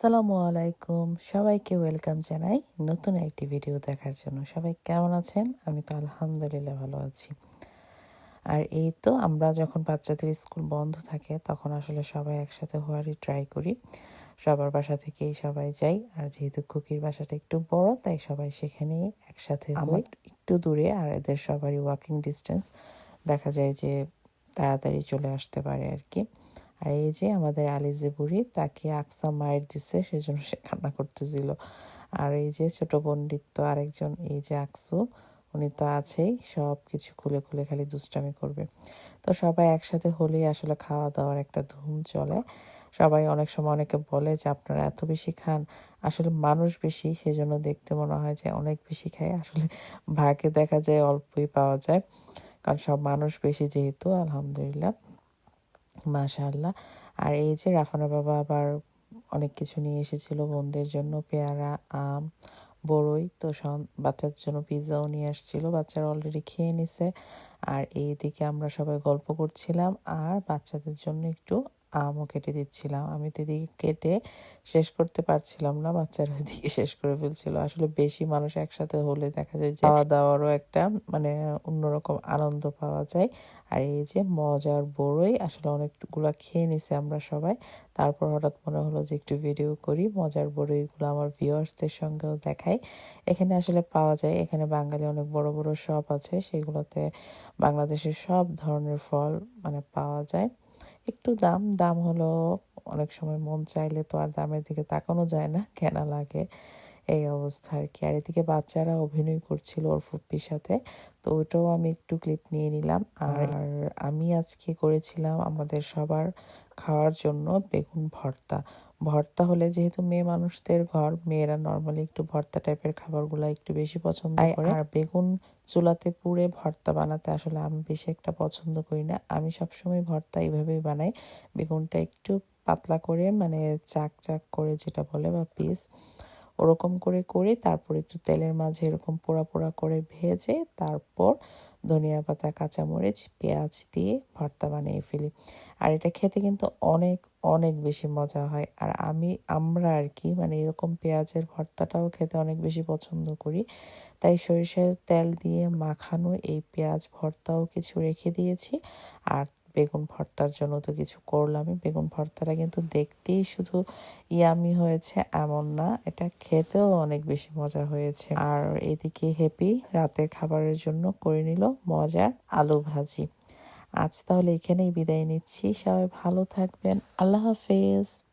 সালামু আলাইকুম। সবাইকে ওয়েলকাম জানাই নতুন একটি ভিডিও দেখার জন্য। সবাই কেমন আছেন? আমি তো আলহামদুলিল্লাহ ভালো আছি। আর এই তো আমরা যখন বাচ্চাদের স্কুল বন্ধ থাকে তখন আসলে সবাই একসাথে হওয়ারই ট্রাই করি। সবার বাসা থেকেই সবাই যাই। আর যেহেতু কুকির বাসাটা একটু বড় তাই সবাই সেখানেই একসাথে আমার একটু দূরে আর এদের সবারই ওয়াকিং ডিস্টেন্স দেখা যায় যে তাড়াতাড়ি চলে আসতে পারে আর কি। আর এই যে আমাদের আলিজে বুড়ি, তাকে আকসা মায়ের দিচ্ছে সেজন্য সে কান্না করতেছিল। আর এই যে ছোট পণ্ডিত তো আরেকজন, এই যে আকসু, উনি তো আছেই, সব কিছু খুলে খুলে খালি দুষ্টামি করবে। তো সবাই একসাথে হলেই আসলে খাওয়া দাওয়ার একটা ধুম চলে। সবাই অনেক সময় অনেকে বলে যে, আপনারা এত বেশি খান, আসলে মানুষ বেশি। সেজন্য দেখতে মনে হয় যে, অনেক বেশি খায়। আসলে ভাগে দেখা যায়, অল্পই পাওয়া যায়। কারণ সব মানুষ বেশি যেহেতু, আলহামদুলিল্লাহ। মাশাআল্লাহ। আর এই যে রাফানা বাবা আবার অনেক কিছু নিয়ে এসেছিল বোনদের জন্য, পেয়ারা, আম, বড়ই, তো বাচ্চাদের জন্য পিৎজাও নিয়ে আসছিল, বাচ্চারা অলরেডি খেয়ে নিছে। আর এই দিকে আমরা সবাই গল্প করছিলাম, আর বাচ্চাদের জন্য একটু আমও কেটে দিচ্ছিলাম। আমি তো এদিকে কেটে শেষ করতে পারছিলাম না, বাচ্চারা ওইদিকে শেষ করে ফেলছিল। আসলে বেশি মানুষ একসাথে হলে দেখা যায় খাওয়া দাওয়ারও একটা মানে অন্যরকম আনন্দ পাওয়া যায়। আর এই যে মজার বড়ই আসলে অনেকগুলো খেয়ে নিছে আমরা সবাই। তারপর হঠাৎ মনে হলো যে একটু ভিডিও করি, মজার বড়ইগুলো আমার ভিউয়ার্সদের সঙ্গেও দেখাই। এখানে আসলে পাওয়া যায়, এখানে বাঙালি অনেক বড় বড় শপ আছে, সেগুলোতে বাংলাদেশের সব ধরনের ফল মানে পাওয়া যায়। একটু দাম দাম হলো অনেক সময় মন চাইলে তো আর দামের দিকে তাকানো যায় না কেনা লাগে। এই অবস্থা আর কি আর এদিকে বাচ্চারা অভিনয় করছিল ওর ফুপ্পির সাথে তো ওটাও আমি একটু ক্লিপ নিয়ে নিলাম। আর আমি আজকে করেছিলাম আমাদের সবার খাওয়ার জন্য বেগুন ভর্তা। ভর্তা হলে যেহেতু মেয়ে মানুষদের ঘর মেয়েরা নর্মালি একটু ভর্তা টাইপের খাবারগুলো একটু বেশি পছন্দ করে। আর বেগুন চুলাতে পুড়ে ভর্তা বানাতে আসলে আমি বেশি একটা পছন্দ করি না। আমি সবসময় ভর্তা এইভাবেই বানাই। বেগুনটা একটু পাতলা করে মানে চাক চাক করে যেটা বলে বা পিস ওরকম করে করে তারপর একটু তেলের মাঝে এরকম পোড়া পোড়া করে ভেজে তারপর ধনিয়া পাতা, কাঁচামরিচ, পেঁয়াজ দিয়ে ভর্তা বানিয়ে ফেলি। আর এটা খেতে কিন্তু অনেক অনেক বেশি মজা হয়। আর আমি, আমরা আর কি মানে এরকম পেঁয়াজের ভর্তাটাও খেতে অনেক বেশি পছন্দ করি। তাই সরিষার তেল দিয়ে মাখানো এই পেঁয়াজ ভর্তাও কিছু রেখে দিয়েছি। আর বেগুন ভর্তার জন্য তো কিছু করলামই। বেগুন ভর্তাটা কিন্তু দেখতেই শুধু ইয়ামি হয়েছে, এমন না, এটা খেতেও অনেক বেশি মজা হয়েছে। আর এদিকে হ্যাপি রাতের খাবারের জন্য করে নিল মজার আলু ভাজি। আজ তাহলে এখানেই বিদায় নিচ্ছি, সবাই ভালো থাকবেন, আল্লাহ হাফেজ।